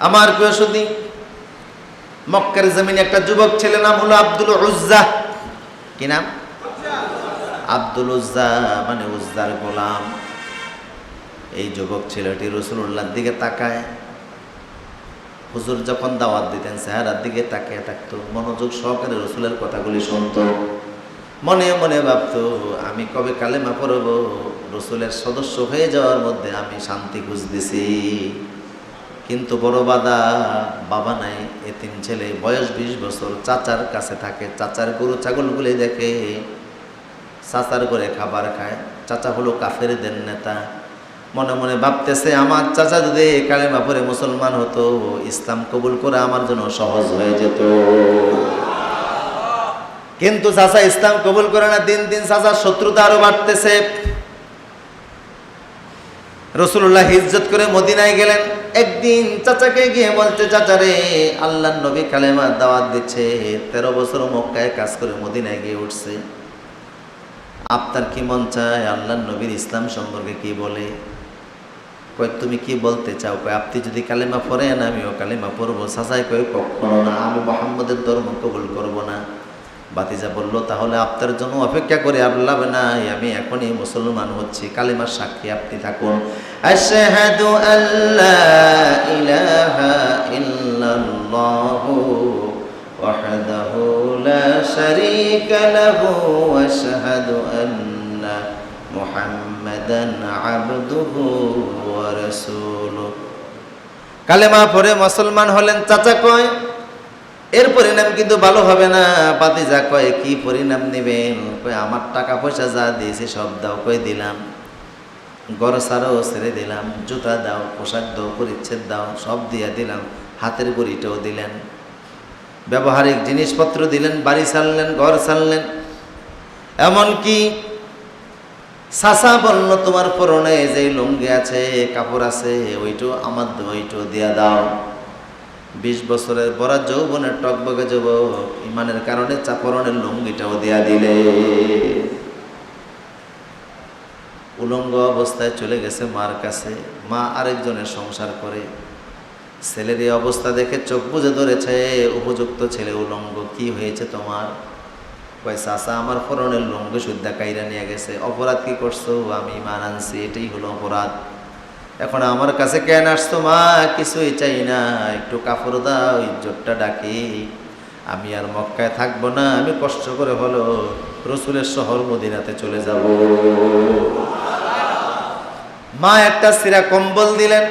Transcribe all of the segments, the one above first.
আমার প্রিয় সুদী মক্কার জমিনে একটা যুবক ছেলে নাম হলো আব্দুল উজ্জা। কি নাম? আব্দুল উজ্জা মানে উজ্জার গোলাম। এই যুবক ছেলেটি রসুল্লাহর দিকে তাকায়। হুজুর যখন দাওয়াত দিতেন, চেহারার দিকে তাকিয়ে থাকতো, মনোযোগ সহকারে রসুলের কথাগুলি শুনতো। মনে মনে ভাবতো, আমি কবে কালেমা পড়ব? রসুলের সদস্য হয়ে যাওয়ার মধ্যে আমি শান্তি খুঁজতেছি। কিন্তু বড় বাদা, বাবা নাই, এ তিন ছেলে, বয়স বিশ বছর, চাচার কাছে থাকে, চাচার গরু ছাগলগুলি দেখে, চাচার করে খাবার খায়, চাচা হলো কাফের দেন নেতা। মনে মনে ভাবতেছে, আমার চাচা যদি কালেমা পরে মুসলমান হতো, ইসলাম কবুল করে আমার জন্য সহজ হয়ে যেত। কিন্তু চাচা ইসলাম কবুল করে না, দিন দিন চাচার শত্রুতা আরও বাড়তেছে। রসুল্লাহ হিজ্জত করে মদিনায় গেলেন। একদিন চাচাকে গিয়ে বলতে চাচারে আল্লাহ নবী কালেমা দাওয়াত দিচ্ছে, তেরো বছর মক্কায় কাজ করে মদিনায় গিয়ে উঠছে। আপনার কি মন চায় আল্লাহ নবীর ইসলাম সম্পর্কে কি বলে? কয়, তুমি কি বলতে চাও? কয়, আপনি যদি কালেমা পড়েন, আমিও কালেমা পড়ব। সাসাই কয়, কখনো না, আমি মোহাম্মদের ধর্ম কবুল করব না। বাতিজা বলল, তাহলে আপনার জন্য অপেক্ষা করে আর লাভ নাই, আমি এখনই মুসলমান হচ্ছি, কালিমার সাক্ষী আপনি থাকুন। আশহাদু আল্লা ইলাহা কালেমা পড়ে মুসলমান হলেন, চাচা কয়? এর পরিণাম কিন্তু ভালো হবে না। যা কয়, কি পরিণাম নেবেন? কয়, আমার টাকা পয়সা যা দিয়েছে সব দাও। কয়, দিলাম। গড় সারও ছেড়ে দিলাম। জুতা দাও, পোশাক দাও, পরিচ্ছেদ দাও, সব দিয়ে দিলাম। হাতের গড়িটাও দিলেন। ব্যবহারিক জিনিসপত্র দিলেন, বাড়ি ছাড়লেন ঘর ছাড়লেন এমনকি সাসা বলল, তোমার পরনে যে লুঙ্গি আছে, কাপড় আছে, ওইটাও আমার ওইটাও দিয়া দাও। বিশ বছরের বড় যৌবনের টকবগে যুবক, ইমানের কারণে চাপরণের লুঙ্গিটাও দেয়া দিলে। উলঙ্গ অবস্থায় চলে গেছে মার কাছে। মা আরেকজনের সংসার করে। ছেলের এই অবস্থা দেখে চোখ বুঝে ধরেছে উপযুক্ত ছেলে উলঙ্গ, কি হয়েছে তোমার? কয় চাষা আমার ফরনের লঙ্গ সুদ্ধা কাইরা নিয়ে গেছে। অপরাধ কি করছ? আমি মান আনছি। এটাই হলো অপরাধ। এখন আমার কাছে কেন আসতো মা? কিছুই চাই না। একটু কাপড় দাও, ইজ্জতটা ডাকি। আমি আর মক্কায় থাকব না। আমি কষ্ট করে হলো রসুলের শহর মদিনাতে চলে যাব। মা, একটা সিরা কম্বল দিলেন।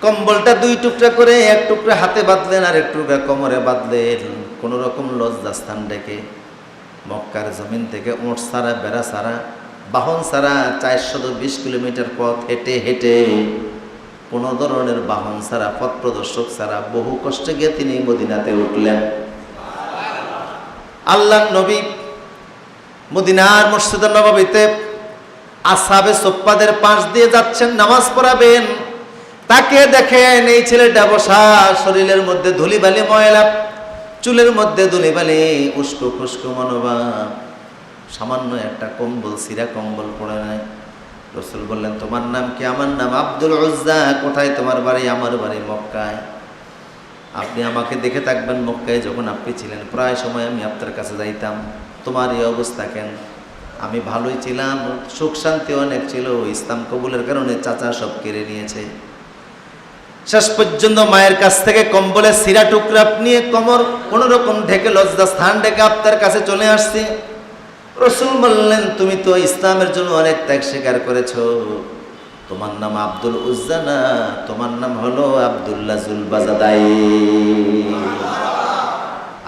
কম্বলটা দুই টুকরা করে এক টুকরা হাতে বাঁধলেন আর এক টুকরা কোমরে বাঁধলেন। কোনো রকম লজ্জাস্থান ডেকে মক্কার জমিন থেকে ওঁট সারা, বেড়া সারা বাহন ছাড়া চারশত বিশ কিলোমিটার পথ হেঁটে হেঁটে কোনো ধরনের বাহন ছাড়া, পথ প্রদর্শক ছাড়া বহু কষ্টে গিয়ে তিনি মদিনাতে উঠলেন। আল্লাহ নবী মদিনার মসজিদ নবাবিতে আসাবে সোপ্পাদের পাশ দিয়ে যাচ্ছেন, নামাজ পড়াবেন। তাকে দেখেন এই ছেলেটা বসা শরীরের মধ্যে ধুলিবালি ময়লা, চুলের মধ্যে ধুলিবালি, উস্কো খুস্কো মনোভাব। সামান্য একটা কম্বল, সিরা কম্বল পড়ে নাই। রসুল বললেন, তোমার নাম কি? আমার নাম আব্দুল উজ্জা। কোথায় তোমার বাড়ি? আমার বাড়ি মক্কায়। আপনি আমাকে দেখে থাকবেন মক্কায় যখন আপনি ছিলেন। প্রায় সময় আমি আপনার কাছে যাইতাম। তোমার এই অবস্থা কেন? আমি ভালোই ছিলাম। সুখ শান্তি অনেক ছিল। ইসলাম কবুলের কারণে চাচা সব কেড়ে নিয়েছে। শেষ পর্যন্ত মায়ের কাছ থেকে কম্বলের সিরা টুকরা নিয়ে কমর কোনো রকম ঢেকে লজ্জা স্থান ঢেকে আপনার কাছে চলে আসছি। রসুল বললেন, তুমি তো ইসলামের জন্য অনেক ত্যাগ স্বীকার করেছ। তোমার নাম আব্দুল উজ্জানা, তোমার নাম হলো আবদুল্লাহ জুলবাজাদাই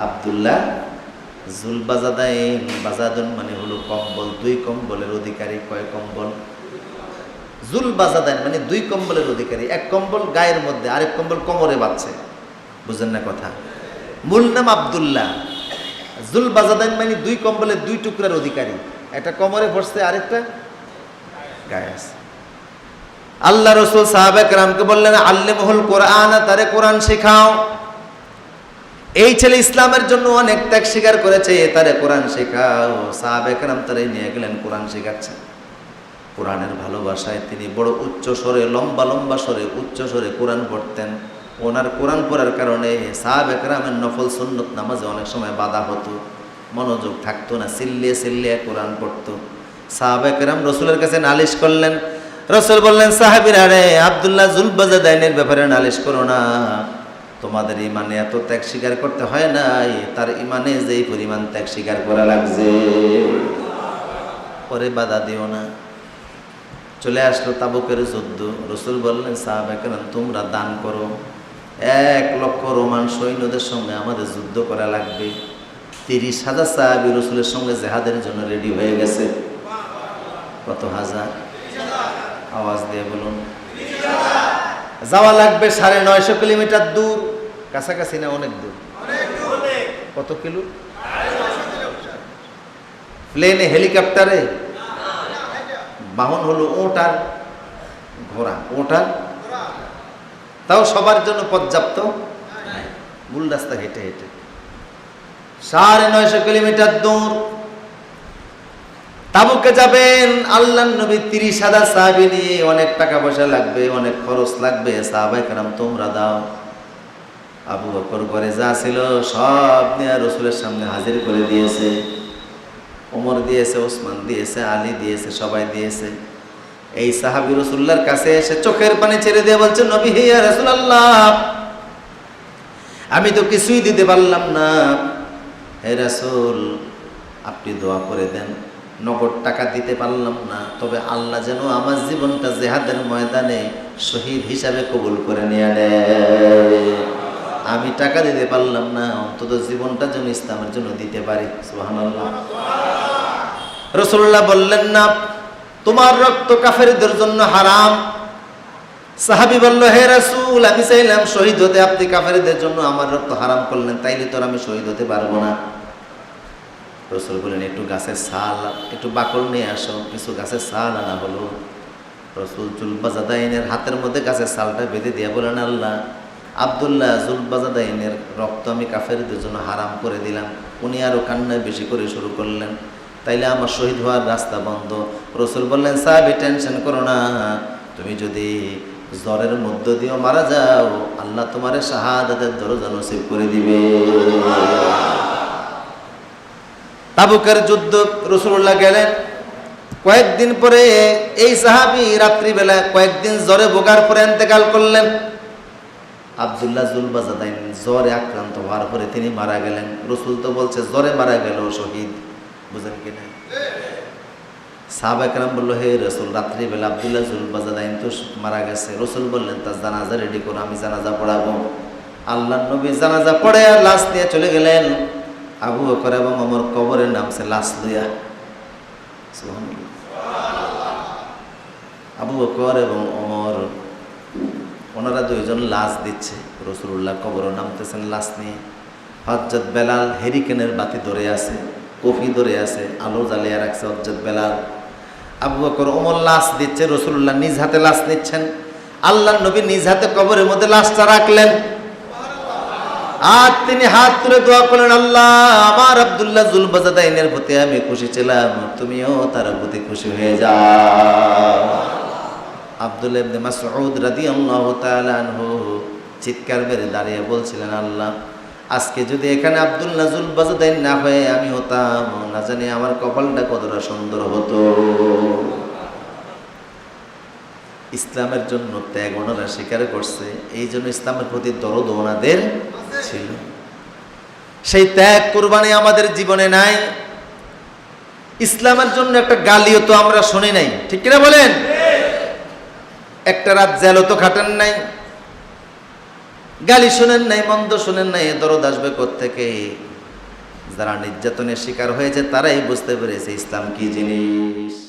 আবদুল্লাহ জুলবাজাদাই বাজাদুন মানে হলো কম্বল, দুই কম্বলের অধিকারী, কয় কম্বল? জুল বাজাদাইন মানে দুই কম্বলের অধিকারী, এক কম্বল গায়ের মধ্যে, আরেক কম্বল কোমরে বাঁধছে। বুঝেন না কথা? মূল নাম আবদুল্লাহ। জুল বাজাদাইন মানে দুই কম্বলের দুই টুকরার অধিকারী। একটা কোমরে পড়ছে আরেকটা গায়ে আছে। আল্লাহ রসুল সাহাবেক রামকে বললেন, আল্লেমহুল কোরআন, তারে কোরআন শেখাও। এই ছেলে ইসলামের জন্য অনেক ত্যাগ স্বীকার করেছে, এ তারে কোরআন শেখাও। সাহাবেক রাম তারে নিয়ে গেলেন, কোরআন শেখাচ্ছেন। কোরআনের ভালোবাসায় তিনি বড় উচ্চ স্বরে লম্বা লম্বা স্বরে উচ্চ স্বরে কোরআন পড়তেন। ওনার কোরআন পড়ার কারণে সাহাব একরামের নফল সুন্নত নামাজে অনেক সময় বাধা হতো, মনোযোগ থাকতো না সিল্লিয়ে সিল্লিয়ে কোরআন পড়তো। সাহাব একরাম রসুলের কাছে নালিশ করলেন, রসুল বললেন, সাহাবিরা আরে আবদুল্লাহ জুলবাজাদাইনের ব্যাপারে নালিশ করো না। তোমাদের ইমানে এত ত্যাগ স্বীকার করতে হয় নাই, তার ইমানে যেই পরিমাণ ত্যাগ স্বীকার করা লাগছে। পরে বাধা দিও না। চলে আসলো তাবুকের যুদ্ধ। রসুল বললেন, সাহাব একরাম, তোমরা দান করো। এক লক্ষ রোমান সৈন্যদের সঙ্গে আমাদের যুদ্ধ করা লাগবে। তিরিশ হাজার সাহাবি রসুলের সঙ্গে জেহাদের জন্য রেডি হয়ে গেছে। কত হাজার? আওয়াজ দিয়ে বলুন। যাওয়া লাগবে সাড়ে নয়শো কিলোমিটার দূর। কাছাকাছি না অনেক দূর? কত কিলো? প্লেনে হেলিকপ্টারে? বাহন হলো ওট আর ঘোড়া। ওট আর তাও সবার জন্য পর্যাপ্ত। মূল রাস্তা হেঁটে হেঁটে। সাড়ে নয়শো কিলোমিটার দূর। তাবুকে যাবেন আল্লাহ নবী তিরিশ হাজার সাহাবি নিয়ে অনেক টাকা পয়সা লাগবে, অনেক খরচ লাগবে। সাহাবাই কারাম, তোমরা দাও। আবু বকর ঘরে যা ছিল সব নিয়ে রসুলের সামনে হাজির করে দিয়েছে। ওমর দিয়েছে, ওসমান দিয়েছে, আলী দিয়েছে, সবাই দিয়েছে। এই সাহাবি রসুল্লার কাছে এসে চোখের পানি ছেড়ে দিয়ে বলছে, নবী হিয়া রসুল্লাহ আমি তো কিছুই দিতে পারলাম না। হে রাসুল, আপনি দোয়া করে দেন, নগদ টাকা দিতে পারলাম না। তবে আল্লাহ যেন আমার জীবনটা জেহাদের ময়দানে শহীদ হিসাবে কবুল করে নিয়ে আমি টাকা দিতে পারলাম না, অন্তত জীবনটা যেন ইসলামের জন্য দিতে পারি। সুবহানাল্লাহ। রসুল্লাহ বললেন, না তোমার রক্ত কাফেরদের জন্য হারাম। সাহাবি বলল, হে রাসূল, আমি চাইলাম শহীদ হতে। আপনি কাফেরদের জন্য আমার রক্ত হারাম করলেন, তাইলে তো আর আমি শহীদ হতে পারব না। রসুল বললেন, একটু গাছের ছাল, একটু বাকল নিয়ে আসো, কিছু গাছের ছাল আনা হলো। রসুল জুলবাজাদাইনের হাতের মধ্যে গাছের ছালটা বেঁধে দিয়ে বলেন আল্লাহ, আবদুল্লাহ জুলবাজাদাইনের রক্ত আমি কাফেরদের জন্য হারাম করে দিলাম। উনি আরও কান্নায় বেশি করে শুরু করলেন। তাইলে আমার শহীদ হওয়ার রাস্তা বন্ধ। রসুল বললেন, সাহাবি টেনশন করো না। তুমি যদি জ্বরের মধ্য দিয়েও মারা যাও, আল্লাহ তোমার শাহাদাতের দরজা নসিব করে দিবে। তাবুকের যুদ্ধ রসুল্লাহ গেলেন। কয়েকদিন পরে এই সাহাবি রাত্রিবেলা কয়েকদিন জ্বরে ভোগার পরে এতেকাল করলেন। আবদুল্লাহ জুলবাজাদাইন জ্বরে আক্রান্ত হওয়ার পরে তিনি মারা গেলেন। রসুল তো বলছে, জ্বরে মারা গেল শহীদ। বুঝেন কিনা সাহাব একরাম বলল, হে রসুল, রাত্রিবেলা আবদুল্লাহ জুলবাজাদাইন তো মারা গেছে। রসুল বললেন, তার জানাজা রেডি করো, আমি জানাজা পড়াবো। আল্লাহ নবী জানাজা পড়ে লাশ নিয়ে চলে গেলেন। আবু বকর এবং আমার কবরের নামছে লাশ লইয়া। আবু বকর এবং অমর ওনারা দুইজন লাশ দিচ্ছে। রসুল্লাহ কবর নামতেছেন লাশ নিয়ে। হজরত বেলাল হেরিকেনের বাতি ধরে আছে। কফি ধরে আছে, আলো জ্বালিয়ে রাখছে হজরত বেলাল। আবু বকর ওমর লাশ দিচ্ছে রসুল্লাহ নিজ হাতে লাশ নিচ্ছেন। আল্লাহ নবী নিজ হাতে কবরের মধ্যে লাশটা রাখলেন। আর তিনি হাত তুলে দোয়া করলেন, আল্লাহ, আমার আব্দুল্লাহ জুলবাজাদাইনের প্রতি আমি খুশি ছিলাম, তুমিও তার প্রতি খুশি হয়ে যাও। আব্দুল্লাহ ইবনে মাসউদ রাদিয়াল্লাহু তাআলা আনহু চিৎকার মেরে দাঁড়িয়ে বলছিলেন, আল্লাহ আজকে যদি এখানে আব্দুল্লাহ জুলবাজাদাইন না হয়ে আমি হতাম না জানি আমার কপালটা কতটা সুন্দর হতো। ইসলামের জন্য ত্যাগ ওনারা স্বীকার করছে এই জন্য ইসলামের প্রতি দরদ ওনাদের ছিল। সেই ত্যাগ কোরবানি আমাদের জীবনে নাই। ইসলামের জন্য একটা গালিও তো আমরা শুনি নাই ঠিক কিনা বলেন? একটা রাত জেলও তো খাটেন নাই। গালি শোনেন নাই, মন্দ শোনেন নাই দরদ আসবে থেকে যারা নির্যাতনের শিকার হয়েছে, তারাই বুঝতে পেরেছে ইসলাম কি জিনিস।